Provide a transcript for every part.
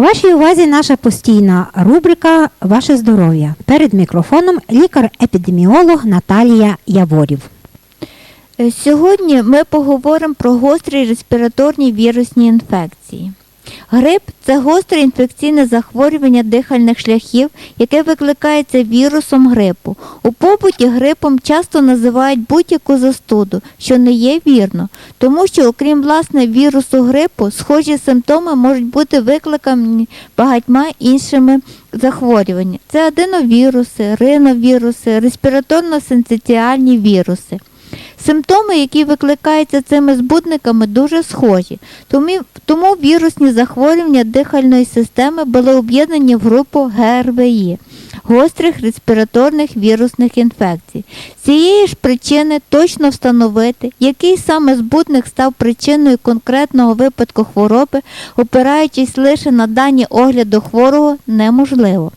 Вашій увазі наша постійна рубрика Ваше здоров'я. Перед мікрофоном лікар-епідеміолог Наталія Яворів. Е, Сьогодні ми поговоримо про гострі респіраторні вірусні інфекції. Грип це гостре інфекційне захворювання дихальних шляхів, яке викликається вірусом грипу. У побуті грипом часто називають будь-яку застуду, що не є вірно, тому що, окрім власне вірусу грипу, схожі симптоми можуть бути викликані багатьма іншими захворюваннями. Це аденовіруси, риновіруси, респіраторно-синцитіальні віруси. Симптоми, які викликаються цими збудниками, дуже схожі, тому, вірусні захворювання дихальної системи були об'єднані в групу ГРВІ гострих респіраторних вірусних інфекцій. Цієї ж причини точно встановити, який саме збудник став причиною конкретного випадку хвороби, опираючись лише на дані огляду хворого, неможливо.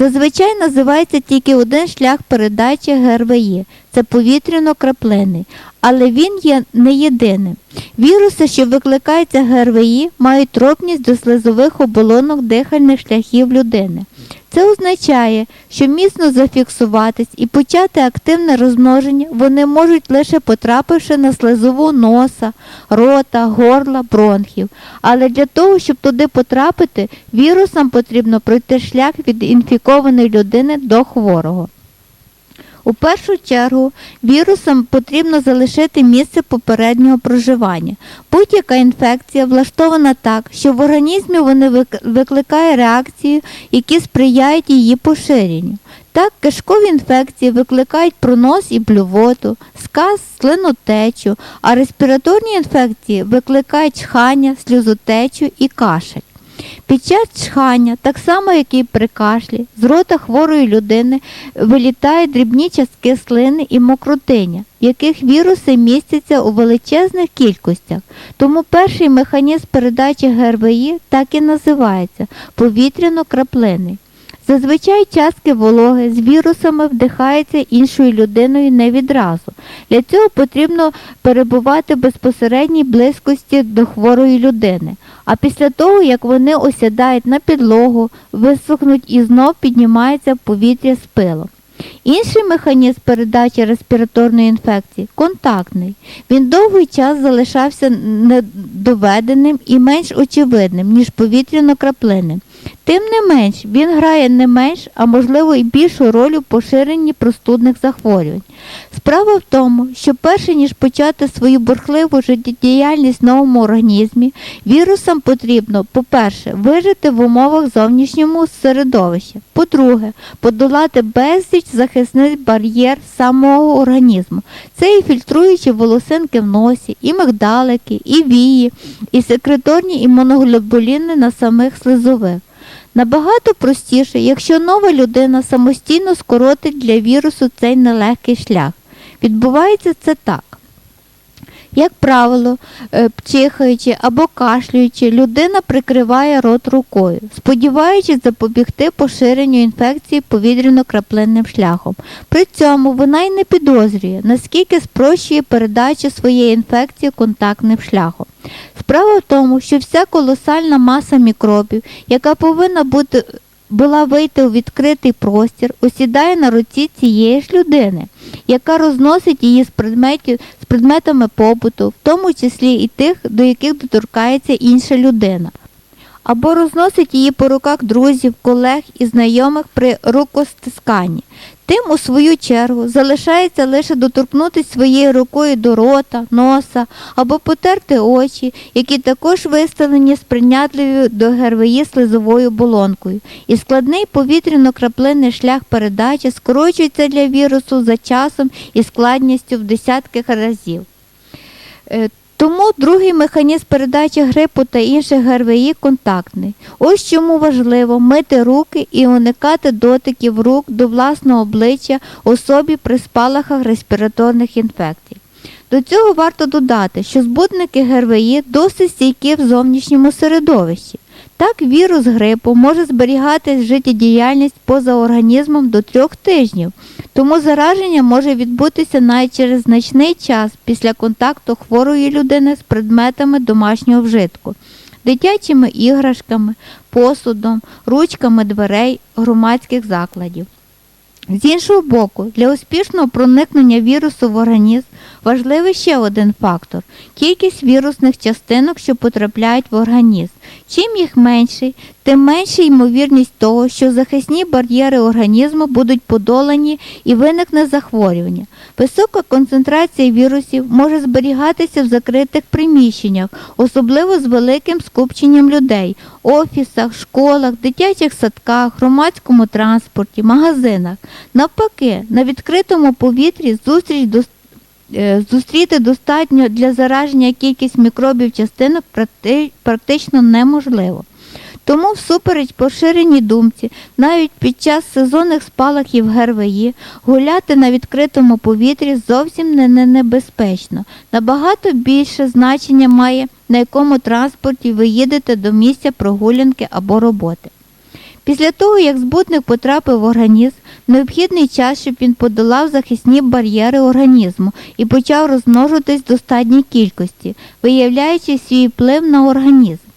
Зазвичай називається тільки один шлях передачі ГРВІ це повітряно-краплинний, але він є не єдиним. Віруси, що викликаються ГРВІ, мають тропність до слизових оболонок дихальних шляхів людини. Це означає, що міцно зафіксуватись і почати активне розмноження вони можуть лише потрапивши на слизову носа, рота, горла, бронхів. Але для того, щоб туди потрапити, вірусам потрібно пройти шлях від інфікованої людини до хворого. У першу чергу вірусам потрібно залишити місце попереднього проживання. Будь-яка інфекція влаштована так, що в організмі вони вик- викликає реакції, які сприяють її поширенню. Так, кишкові інфекції викликають пронос і блювоту, сказ, слинотечу, а респіраторні інфекції викликають чхання, сльозотечу і кашель. Під час чхання, так само як і при кашлі, з рота хворої людини вилітають дрібні частки слини і мокротиня, в яких віруси містяться у величезних кількостях. Тому перший механізм передачі ГРВІ так і називається повітряно-краплинний. Зазвичай частки вологи з вірусами вдихаються іншою людиною не відразу. Для цього потрібно перебувати в безпосередній близькості до хворої людини. А після того, як вони осядають на підлогу, висохнуть і знов піднімається повітря з пилом. Інший механізм передачі респіраторної інфекції контактний. Він довгий час залишався недоведеним і менш очевидним, ніж повітряно-краплинним. Тим не менш, він грає не менш, а можливо і більшу роль у поширенні простудних захворювань. Справа в тому, що перше ніж почати свою бурхливу життєдіяльність в новому організмі, вірусам потрібно, по-перше, вижити в умовах зовнішньому середовища, по-друге, подолати безліч захисних бар'єр самого організму. Це і фільтруючі волосинки в носі, і мигдалики, і вії, і секреторні імуноглобуліни на самих слизових. Набагато простіше, якщо нова людина самостійно скоротить для вірусу цей нелегкий шлях. Відбувається це так. Як правило, е, чихаючи або кашлюючи, людина прикриває рот рукою, сподіваючись запобігти поширенню інфекції повітряно-краплинним шляхом. При цьому вона й не підозрює, наскільки спрощує передачу своєї інфекції контактним шляхом. Справа в тому, що вся колосальна маса мікробів, яка повинна бути була вийти у відкритий простір, осідає на руці цієї ж людини, яка розносить її з предметів з предметами побуту, в тому числі і тих, до яких доторкається інша людина. Або розносить її по руках друзів, колег і знайомих при рукостисканні. Тим, у свою чергу, залишається лише доторкнутися своєю рукою до рота, носа або потерти очі, які також виставлені сприйнятливою до ГРВІ слизовою болонкою. І складний повітряно-краплинний шлях передачі скорочується для вірусу за часом і складністю в десятки разів. Тому другий механізм передачі грипу та інших ГРВІ контактний. Ось чому важливо мити руки і уникати дотиків рук до власного обличчя особі при спалахах респіраторних інфекцій. До цього варто додати, що збудники ГРВІ досить стійкі в зовнішньому середовищі. Так, вірус грипу може зберігати життєдіяльність поза організмом до трьох тижнів, тому зараження може відбутися навіть через значний час після контакту хворої людини з предметами домашнього вжитку, дитячими іграшками, посудом, ручками дверей громадських закладів. З іншого боку, для успішного проникнення вірусу в організм важливий ще один фактор кількість вірусних частинок, що потрапляють в організм. Чим їх менший, тим менша ймовірність того, що захисні бар'єри організму будуть подолані і виникне захворювання. Висока концентрація вірусів може зберігатися в закритих приміщеннях, особливо з великим скупченням людей, офісах, школах, дитячих садках, громадському транспорті, магазинах. Навпаки, на відкритому повітрі зустріч до е, зустріти достатньо для зараження кількість мікробів частинок практично неможливо. Тому, всупереч поширеній думці, навіть під час сезонних спалахів ГРВІ гуляти на відкритому повітрі зовсім не не небезпечно. Набагато більше значення має, на якому транспорті ви їдете до місця прогулянки або роботи. Після того, як збутник потрапив в організм, необхідний час, щоб він подолав захисні бар'єри організму і почав розмножуватись в достатній кількості, виявляючи свій вплив на організм.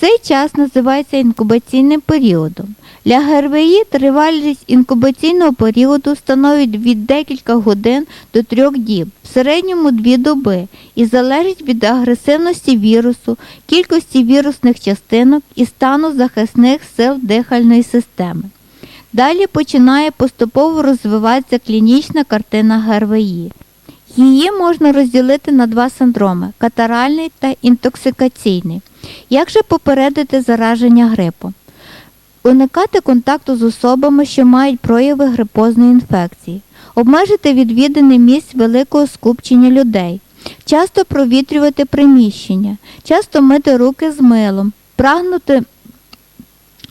Цей час називається інкубаційним періодом. Для ГРВІ тривалість інкубаційного періоду становить від декілька годин до трьох діб, в середньому дві доби, і залежить від агресивності вірусу, кількості вірусних частинок і стану захисних сил дихальної системи. Далі починає поступово розвиватися клінічна картина ГРВІ. Її можна розділити на два синдроми катаральний та інтоксикаційний. Як же попередити зараження грипом? Уникати контакту з особами, що мають прояви грипозної інфекції, обмежити відвідини місць великого скупчення людей, часто провітрювати приміщення, часто мити руки з милом, прагнути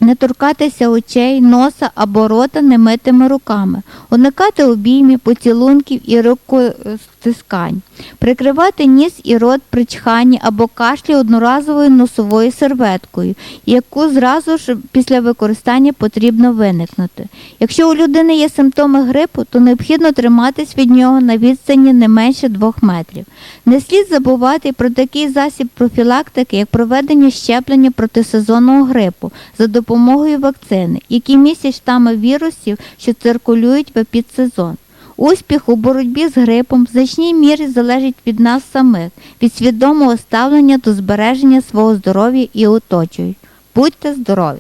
не торкатися очей, носа або рота немитими руками, уникати обіймів, поцілунків і рукостискань, прикривати ніс і рот при чханні або кашлі одноразовою носовою серветкою, яку зразу ж після використання потрібно виникнути. Якщо у людини є симптоми грипу, то необхідно триматись від нього на відстані не менше 2 метрів. Не слід забувати про такий засіб профілактики, як проведення щеплення проти сезонного грипу за допомогою вакцини, які містять штами вірусів, що циркулюють в епідсезон. Успіх у боротьбі з грипом в значній мірі залежить від нас самих, від свідомого ставлення до збереження свого здоров'я і оточують. Будьте здорові!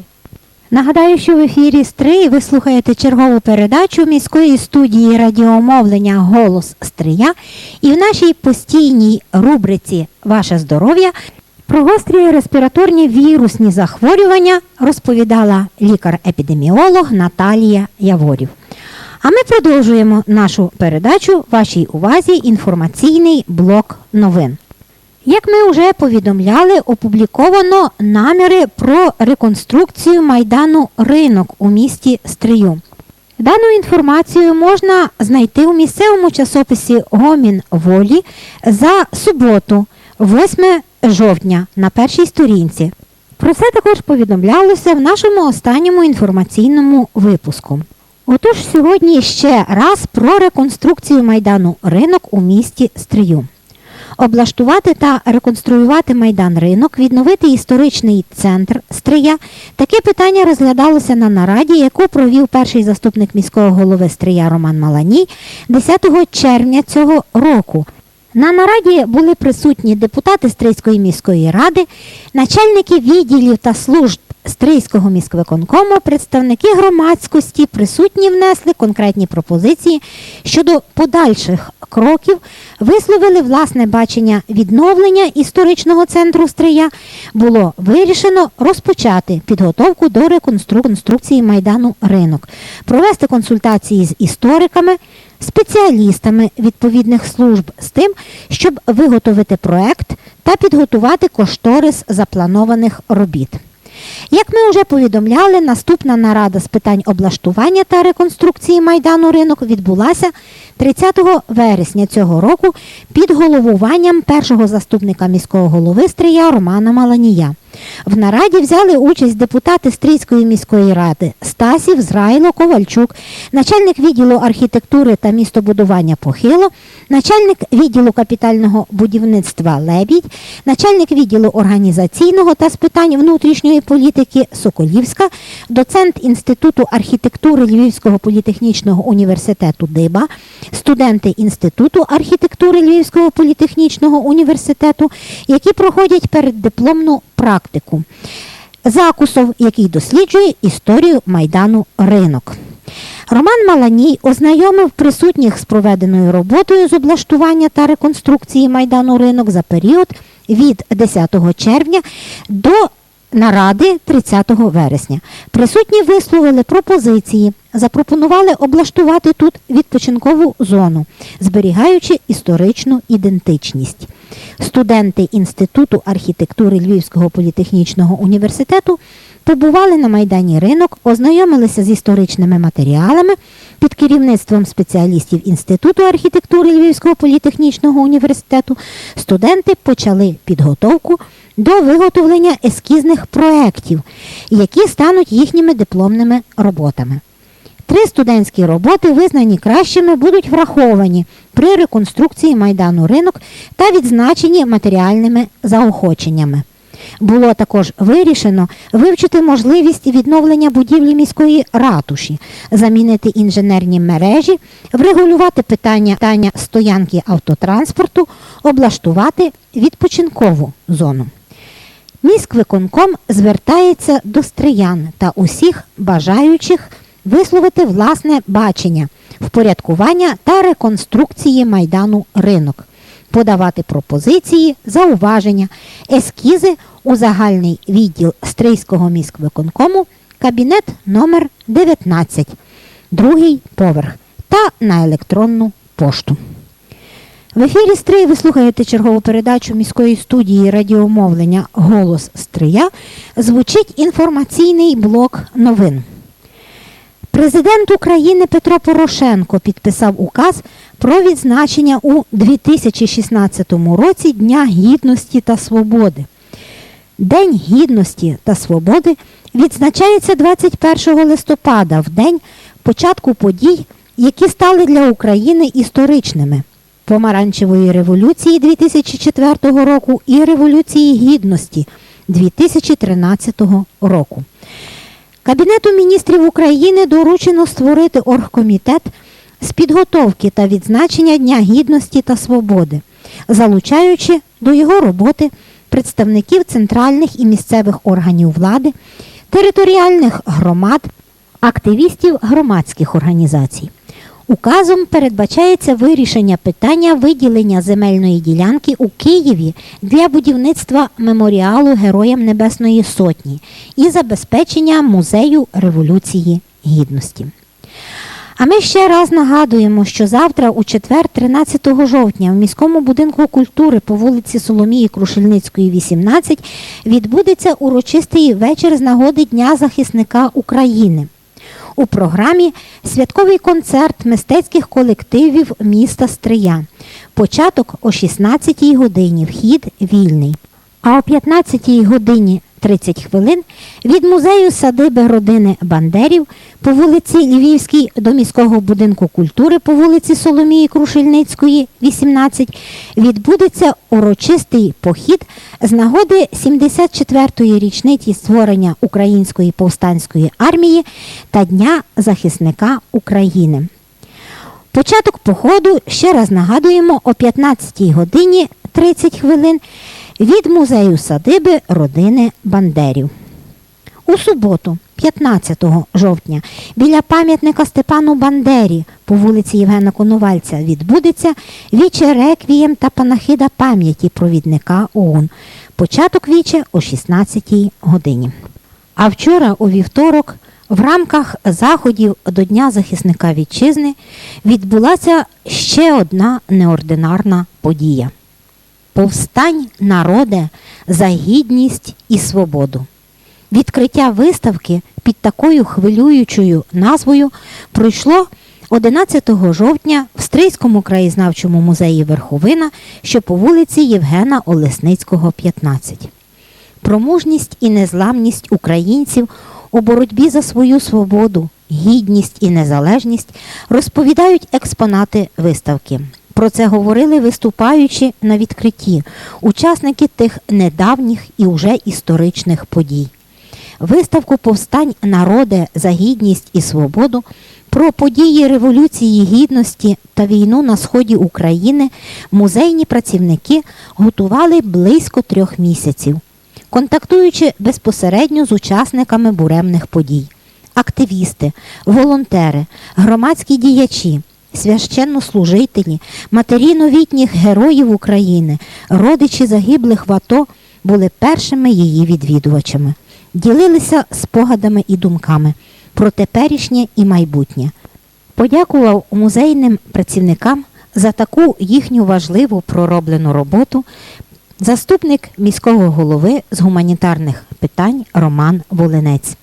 Нагадаю, що в ефірі Стрий ви слухаєте чергову передачу міської студії радіомовлення Голос Стрия і в нашій постійній рубриці Ваше здоров'я про гострі респіраторні вірусні захворювання розповідала лікар-епідеміолог Наталія Яворів. А ми продовжуємо нашу передачу вашій увазі інформаційний блок новин. Як ми вже повідомляли, опубліковано наміри про реконструкцію майдану ринок у місті Стрию. Дану інформацію можна знайти у місцевому часописі Гомін Волі за суботу, 8 жовтня, на першій сторінці. Про це також повідомлялося в нашому останньому інформаційному випуску. Отож, сьогодні ще раз про реконструкцію майдану ринок у місті Стрию. Облаштувати та реконструювати майдан ринок, відновити історичний центр Стрия. Таке питання розглядалося на нараді, яку провів перший заступник міського голови Стрия Роман Маланій 10 червня цього року. На нараді були присутні депутати Стрийської міської ради, начальники відділів та служб Стрийського міськвиконкому, представники громадськості присутні внесли конкретні пропозиції щодо подальших кроків, висловили власне бачення відновлення історичного центру Стрия. Було вирішено розпочати підготовку до реконстру- реконструкції майдану ринок, провести консультації з істориками, спеціалістами відповідних служб з тим, щоб виготовити проект та підготувати кошторис запланованих робіт. Як ми вже повідомляли, наступна нарада з питань облаштування та реконструкції майдану ринок відбулася 30 вересня цього року під головуванням першого заступника міського голови Стрия Романа Маланія. В нараді взяли участь депутати Стрийської міської ради Стасів, Зрайло, Ковальчук, начальник відділу архітектури та містобудування Похило, начальник відділу капітального будівництва Лебідь, начальник відділу організаційного та з питань внутрішньої політики Соколівська, доцент Інституту архітектури Львівського політехнічного університету Диба, студенти Інституту архітектури Львівського політехнічного університету, які проходять переддипломну практику. Закусов, який досліджує історію майдану ринок. Роман Маланій ознайомив присутніх з проведеною роботою з облаштування та реконструкції майдану ринок за період від 10 червня до наради 30 вересня. Присутні висловили пропозиції, запропонували облаштувати тут відпочинкову зону, зберігаючи історичну ідентичність. Студенти Інституту архітектури Львівського політехнічного університету побували на майдані ринок, ознайомилися з історичними матеріалами під керівництвом спеціалістів Інституту архітектури Львівського політехнічного університету. Студенти почали підготовку до виготовлення ескізних проєктів, які стануть їхніми дипломними роботами. Три студентські роботи, визнані кращими, будуть враховані при реконструкції майдану ринок та відзначені матеріальними заохоченнями. Було також вирішено вивчити можливість відновлення будівлі міської ратуші, замінити інженерні мережі, врегулювати питання, питання стоянки автотранспорту, облаштувати відпочинкову зону. Міськвиконком звертається до стриян та усіх бажаючих висловити власне бачення впорядкування та реконструкції майдану ринок, подавати пропозиції, зауваження, ескізи у загальний відділ Стрийського міськвиконкому, кабінет номер 19, другий поверх та на електронну пошту. В ефірі Стрий ви слухаєте чергову передачу міської студії радіомовлення Голос Стрия. Звучить інформаційний блок новин. Президент України Петро Порошенко підписав указ про відзначення у 2016 році Дня Гідності та Свободи. День Гідності та Свободи відзначається 21 листопада, в день початку подій, які стали для України історичними. Помаранчевої революції 2004 року і Революції Гідності 2013 року. Кабінету міністрів України доручено створити оргкомітет з підготовки та відзначення Дня Гідності та Свободи, залучаючи до його роботи представників центральних і місцевих органів влади, територіальних громад, активістів громадських організацій. Указом передбачається вирішення питання виділення земельної ділянки у Києві для будівництва меморіалу Героям Небесної Сотні і забезпечення музею Революції Гідності. А ми ще раз нагадуємо, що завтра, у четвер, 13 жовтня, в міському будинку культури по вулиці Соломії Крушельницької, 18, відбудеться урочистий вечір з нагоди Дня захисника України. У програмі святковий концерт мистецьких колективів міста Стрия. Початок о 16 годині, вхід вільний. А о 15 годині 30 хвилин від музею садиби родини Бандерів по вулиці Львівській до міського будинку культури по вулиці Соломії Крушельницької, 18, відбудеться урочистий похід з нагоди 74-ї річниці створення Української повстанської армії та Дня захисника України. Початок походу, ще раз нагадуємо, о 15 годині 30 хвилин від музею садиби родини Бандерів. У суботу, 15 жовтня, біля пам'ятника Степану Бандері по вулиці Євгена Коновальця відбудеться віче реквієм та панахида пам'яті провідника ОУН. Початок віче о 16 годині. А вчора, у вівторок, В рамках заходів до Дня захисника вітчизни відбулася ще одна неординарна подія. Повстань народе за гідність і свободу. Відкриття виставки під такою хвилюючою назвою пройшло 11 жовтня в Стрийському краєзнавчому музеї Верховина, що по вулиці Євгена Олесницького, 15. Про мужність і незламність українців у боротьбі за свою свободу, гідність і незалежність розповідають експонати виставки. Про це говорили виступаючи на відкритті, учасники тих недавніх і уже історичних подій. Виставку повстань народе за гідність і свободу про події Революції Гідності та війну на сході України музейні працівники готували близько трьох місяців, контактуючи безпосередньо з учасниками буремних подій. Активісти, волонтери, громадські діячі, священнослужителі, матері новітніх героїв України, родичі загиблих в АТО були першими її відвідувачами, ділилися спогадами і думками про теперішнє і майбутнє. Подякував музейним працівникам за таку їхню важливу пророблену роботу заступник міського голови з гуманітарних питань Роман Волинець.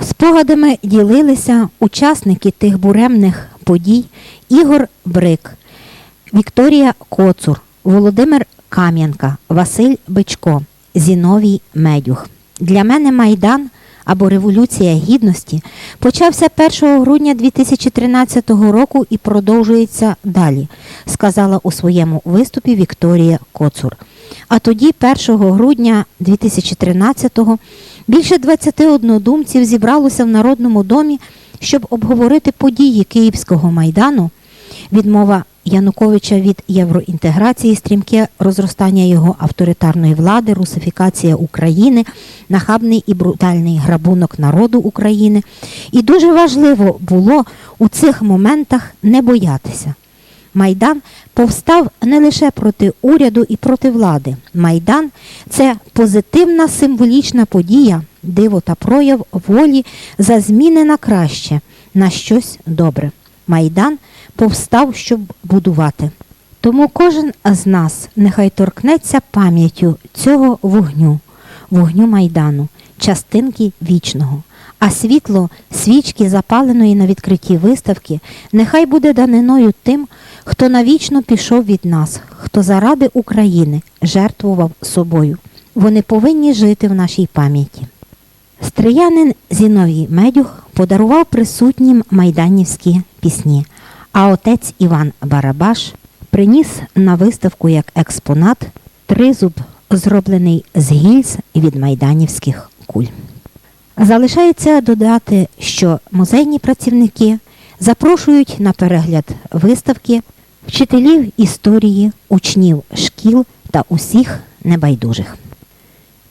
Спогадами ділилися учасники тих буремних подій. Ігор Брик, Вікторія Коцур, Володимир Кам'янка, Василь Бичко, Зіновій Медюх. Для мене Майдан або Революція Гідності почався 1 грудня 2013 року і продовжується далі, сказала у своєму виступі Вікторія Коцур. А тоді, 1 грудня 2013-го, більше 20 однодумців зібралося в Народному домі, щоб обговорити події Київського майдану, відмова Януковича від євроінтеграції, стрімке розростання його авторитарної влади, русифікація України, нахабний і брутальний грабунок народу України. І дуже важливо було у цих моментах не боятися. Майдан повстав не лише проти уряду і проти влади. Майдан це позитивна символічна подія, диво та прояв волі за зміни на краще, на щось добре. Майдан повстав, щоб будувати. Тому кожен з нас нехай торкнеться пам'яттю цього вогню, вогню Майдану, частинки вічного. А світло свічки, запаленої на відкритті виставки, нехай буде даниною тим, хто навічно пішов від нас, хто заради України жертвував собою. Вони повинні жити в нашій пам'яті. Стриянин Зіновій Медюх подарував присутнім майданівські пісні, а отець Іван Барабаш приніс на виставку як експонат тризуб, зроблений з гільз від майданівських куль. Залишається додати, що музейні працівники запрошують на перегляд виставки вчителів історії, учнів шкіл та усіх небайдужих.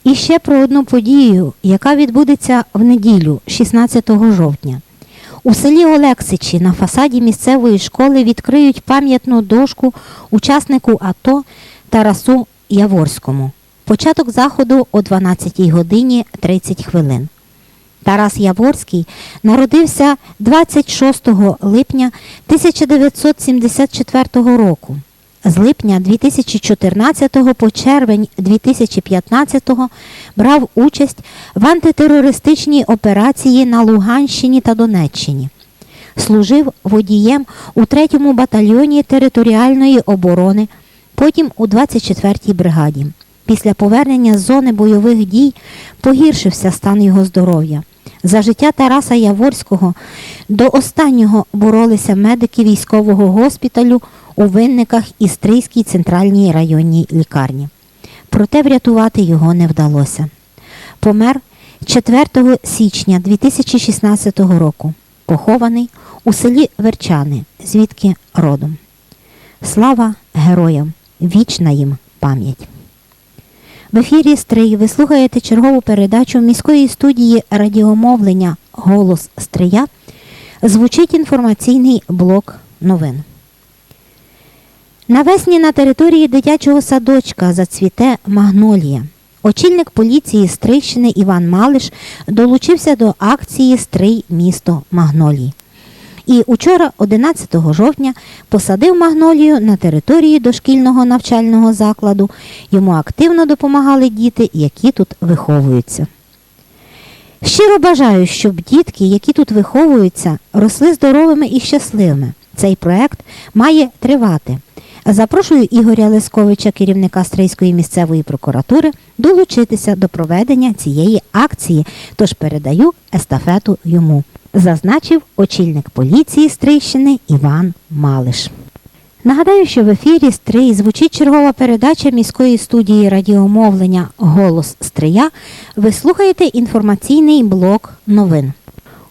І ще про одну подію, яка відбудеться в неділю, 16 жовтня. У селі Олексичі на фасаді місцевої школи відкриють пам'ятну дошку учаснику АТО Тарасу Яворському. Початок заходу о 12 годині 30 хвилин. Тарас Яворський народився 26 липня 1974 року. З липня 2014 по червень 2015 брав участь в антитерористичній операції на Луганщині та Донеччині. Служив водієм у 3-му батальйоні територіальної оборони, потім у 24-й бригаді. Після повернення з зони бойових дій погіршився стан його здоров'я. За життя Тараса Яворського до останнього боролися медики військового госпіталю у винниках і Стрийській центральній районній лікарні. Проте врятувати його не вдалося. Помер 4 січня 2016 року, похований у селі Верчани, звідки родом. Слава героям! Вічна їм пам'ять! В ефірі Стрий ви слухаєте чергову передачу міської студії радіомовлення Голос Стрия. Звучить інформаційний блок новин. Навесні на території дитячого садочка зацвіте магнолія. очільник поліції Стрийщини Іван Малиш долучився до акції Стрий місто Магнолії. І учора, 11 жовтня, посадив магнолію на території дошкільного навчального закладу. Йому активно допомагали діти, які тут виховуються. Щиро бажаю, щоб дітки, які тут виховуються, росли здоровими і щасливими. Цей проект має тривати. Запрошую Ігоря Лесковича, керівника Стрийської місцевої прокуратури, долучитися до проведення цієї акції, тож передаю естафету йому, зазначив очільник поліції Стрийщини Іван Малиш. Нагадаю, що в ефірі Стрий звучить чергова передача міської студії радіомовлення Голос Стрия. Ви слухаєте інформаційний блок новин.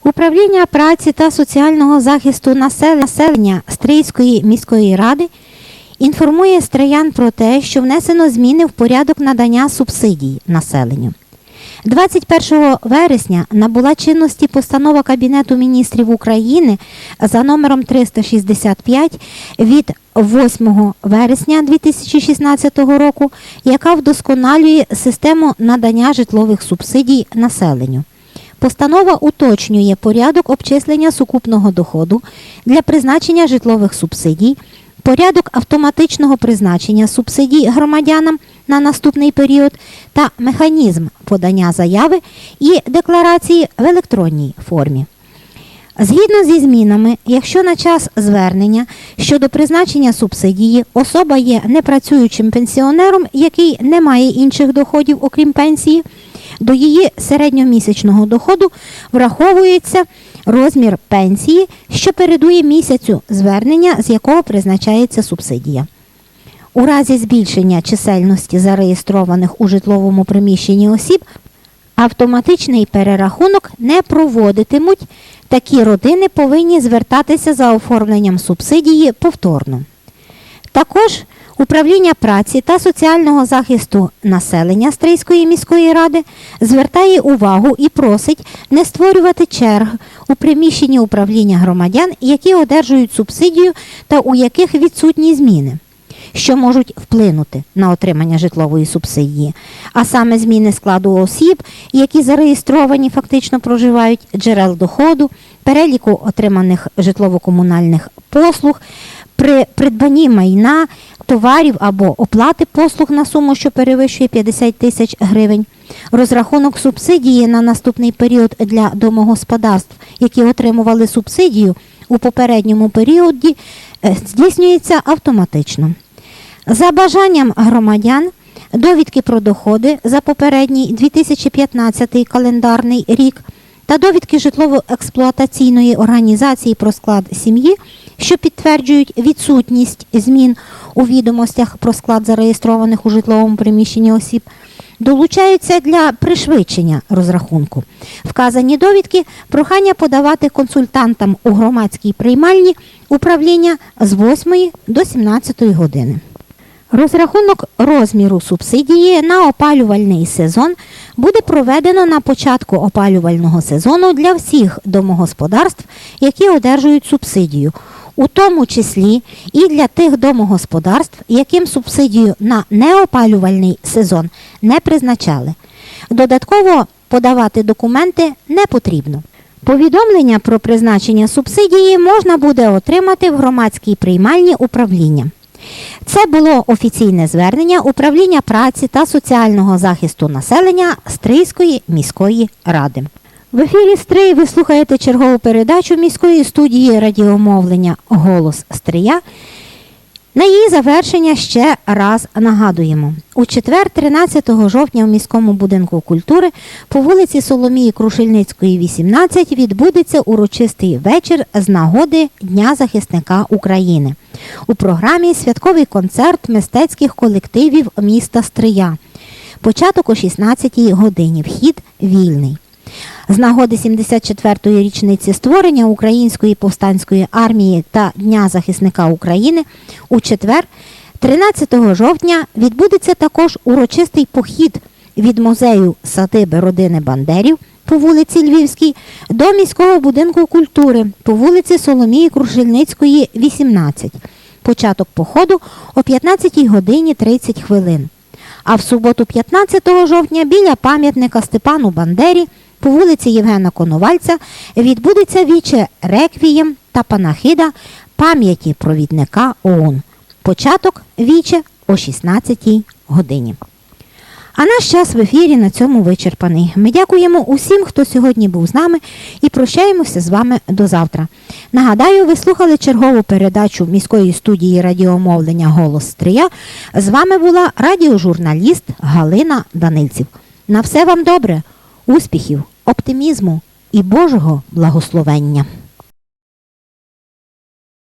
Управління праці та соціального захисту населення Стрийської міської ради інформує стриян про те, що внесено зміни в порядок надання субсидій населенню. 21 вересня набула чинності постанова Кабінету міністрів України за номером 365 від 8 вересня 2016 року, яка вдосконалює систему надання житлових субсидій населенню. Постанова уточнює порядок обчислення сукупного доходу для призначення житлових субсидій, порядок автоматичного призначення субсидій громадянам на наступний період та механізм подання заяви і декларації в електронній формі. Згідно зі змінами, якщо на час звернення щодо призначення субсидії особа є непрацюючим пенсіонером, який не має інших доходів, окрім пенсії, до її середньомісячного доходу враховується розмір пенсії, що передує місяцю звернення, з якого призначається субсидія. У разі збільшення чисельності зареєстрованих у житловому приміщенні осіб автоматичний перерахунок не проводитимуть. Такі родини повинні звертатися за оформленням субсидії повторно. Також Управління праці та соціального захисту населення Стрийської міської ради звертає увагу і просить не створювати черг у приміщенні управління громадян, які одержують субсидію та у яких відсутні зміни, що можуть вплинути на отримання житлової субсидії, а саме зміни складу осіб, які зареєстровані фактично проживають, джерел доходу, переліку отриманих житлово-комунальних послуг, при придбанні майна, товарів або оплати послуг на суму, що перевищує 50 тисяч гривень, розрахунок субсидії на наступний період для домогосподарств, які отримували субсидію у попередньому періоді, е, здійснюється автоматично. За бажанням громадян довідки про доходи за попередній 2015 календарний рік та довідки житлово-експлуатаційної організації про склад сім'ї, що підтверджують відсутність змін у відомостях про склад зареєстрованих у житловому приміщенні осіб, долучаються для пришвидшення розрахунку. Вказані довідки прохання подавати консультантам у громадській приймальні управління з 8 до 17 години. Розрахунок розміру субсидії на опалювальний сезон буде проведено на початку опалювального сезону для всіх домогосподарств, які одержують субсидію, у тому числі і для тих домогосподарств, яким субсидію на неопалювальний сезон не призначали. Додатково подавати документи не потрібно. Повідомлення про призначення субсидії можна буде отримати в громадській приймальні управління. Це було офіційне звернення управління праці та соціального захисту населення Стрийської міської ради. В ефірі Стрий ви слухаєте чергову передачу міської студії радіомовлення Голос Стрия. На її завершення ще раз нагадуємо. У четвер, 13 жовтня, у міському будинку культури по вулиці Соломії Крушельницької, 18, відбудеться урочистий вечір з нагоди Дня захисника України. У програмі святковий концерт мистецьких колективів міста Стрия. Початок о 16 годині. Вхід вільний. З нагоди 74-ї річниці створення Української повстанської армії та Дня захисника України у четвер, 13 жовтня, відбудеться також урочистий похід від музею садиби родини Бандерів по вулиці Львівській до міського будинку культури по вулиці Соломії Крушельницької, 18. Початок походу о 15 годині 30 хвилин. А в суботу, 15 жовтня, біля пам'ятника Степану Бандері по вулиці Євгена Коновальця відбудеться віче реквієм та панахида пам'яті провідника ООН. Початок віче о 16 годині. А наш час в ефірі на цьому вичерпаний. Ми дякуємо усім, хто сьогодні був з нами, і прощаємося з вами до завтра. Нагадаю, ви слухали чергову передачу міської студії радіомовлення Голос Стрия. З вами була радіожурналіст Галина Данильців. На все вам добре, успіхів, оптимізму і Божого благословення.